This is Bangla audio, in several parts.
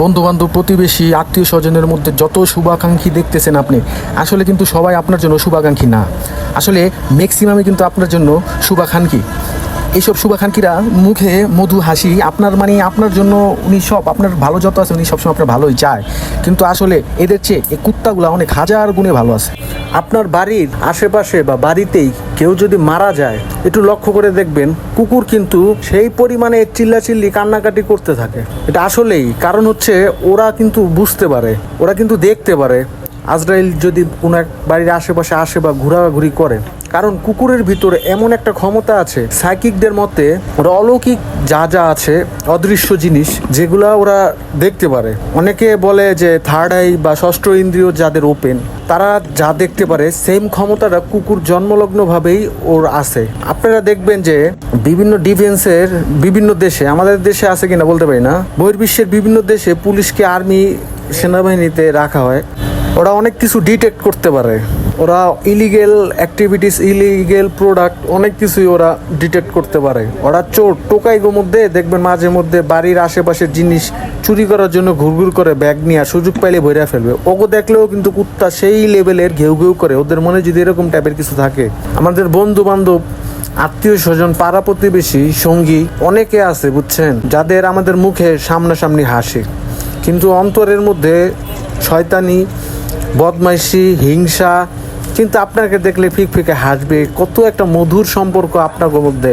বন্ধু বান্ধব প্রতিবেশী, আত্মীয় স্বজনের মধ্যে যত শুভাকাঙ্ক্ষী দেখতেছেন আপনি, আসলে কিন্তু সবাই আপনার জন্য শুভাকাঙ্ক্ষী না। আসলে ম্যাক্সিমামই কিন্তু আপনার জন্য শুভাকাঙ্ক্ষী। এইসব শুভাকাঙ্ক্ষীরা মুখে মধু, হাসি, আপনার মানে আপনার জন্য উনি সব, আপনার ভালো যত আছে উনি সবসময় আপনার ভালোই চায়। কিন্তু আসলে এদের চেয়ে এই কুত্তাগুলো অনেক হাজার গুণে ভালো আছে। আপনার বাড়ির আশেপাশে বা বাড়িতেই কেউ যদি মারা যায়, একটু লক্ষ্য করে দেখবেন, কুকুর কিন্তু সেই পরিমাণে চিল্লাচিল্লি, কান্নাকাটি করতে থাকে। এটা আসলেই, কারণ হচ্ছে ওরা কিন্তু বুঝতে পারে, ওরা কিন্তু দেখতে পারে। আজরাইল যদি কোনো এক বাড়ির আশেপাশে আসে বা ঘোরাঘুরি করে কারণ কুকুরের ভিতরে এমন একটা ক্ষমতা আছে, সাইকিকদের মতে ওরা অলৌকিক যা যা আছে, অদৃশ্য জিনিস যেগুলা ওরা দেখতে পারে। অনেকে বলে যে থার্ড আই বা ষষ্ঠ ইন্দ্রিয় যাদের ওপেন তারা যা দেখতে পারে সেম ক্ষমতাটা কুকুর জন্মলগ্নভাবেই ওর আছে। আপনারা দেখবেন যে বিভিন্ন ডিফেন্সের বিভিন্ন দেশে, আমাদের দেশে আছে কিনা বলতে পারি না, বহির্বিশ্বের বিভিন্ন দেশে পুলিশকে আর্মি সেনাবাহিনীতে রাখা হয়। ওরা অনেক কিছু ডিটেক্ট করতে পারে। ওরা ইলিগেল অ্যাক্টিভিটিস ইলিগেল প্রোডাক্ট অনেক কিছুই ওরা ডিটেক্ট করতে পারে। ওরা চোর, টোকাইগো মধ্যে দেখবেন মাঝে মধ্যে বাড়ির আশেপাশের জিনিস চুরি করার জন্য ঘুরঘুর করে ব্যাগ নিয়ে সুযোগ পাইলে ভরে ফেলবে। ওগো দেখলেও কিন্তু কুত্তা সেই লেভেলের ঘেউ ঘেউ করে। ওদের মনে যদি এরকম টাইপের কিছু থাকে, আমাদের বন্ধু বান্ধব আত্মীয় স্বজন, পাড়া প্রতিবেশী, সঙ্গী, অনেকে আছে, বুঝছেন? যাদের আমাদের মুখে সামনাসামনি হাসে। কিন্তু অন্তরের মধ্যে শয়তানি, বদমাইশি, হিংসা কিন্তু আপনাকে দেখলে ফিক ফিকে হাসবে, কত একটা মধুর সম্পর্ক আপনার মধ্যে।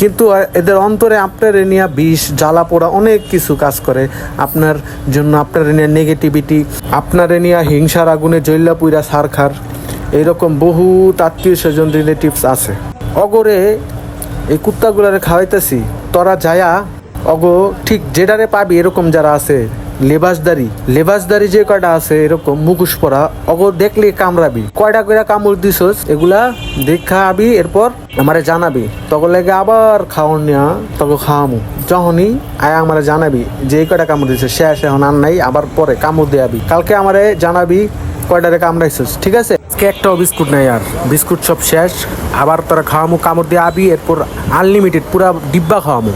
কিন্তু এদের অন্তরে আপনার নিয়ে বিষ, জ্বালা পোড়া অনেক কিছু কাজ করে। আপনার জন্য আপনার নিয়ে নেগেটিভিটি আপনার নিয়ে হিংসার আগুনে জৈল্লা পুইরা সারখার। এইরকম বহু আত্মীয় স্বজন রিলেটিভস আছে। অগরে এই কুত্তাগুলারে খাওয়াইতেছি, তোরা যায়া, অগো ঠিক যেটারে পাবি এরকম যারা আছে লেবাসদারি। লেবাসদারি যে কয়টা আছে, এরকম মুখোশ পরা, অগো দেখলে কামড়াবি। কয়টা কয়টা কামড় দিছস, এগুলা দেখা আবি, এরপর আমারে জানাবি। তখন লাগে আবার খাওয়ান নেওয়া তখন খাওয়ামু। যখনই আয় আমারে জানাবি যে কয়টা কামড় দিছে, শেষ এখন আর নাই, আবার পরে কামড় দেয়াবি কালকে আমারে জানাবি কয়টারে কামড়াইছিস, ঠিক আছে? একটাও বিস্কুট নাই আর। বিস্কুট সব শেষ, আবার তোরা খাওয়ামু, কামড় দিয়ে আবি, এরপর আনলিমিটেড পুরা ডিব্বা খাওয়ামু।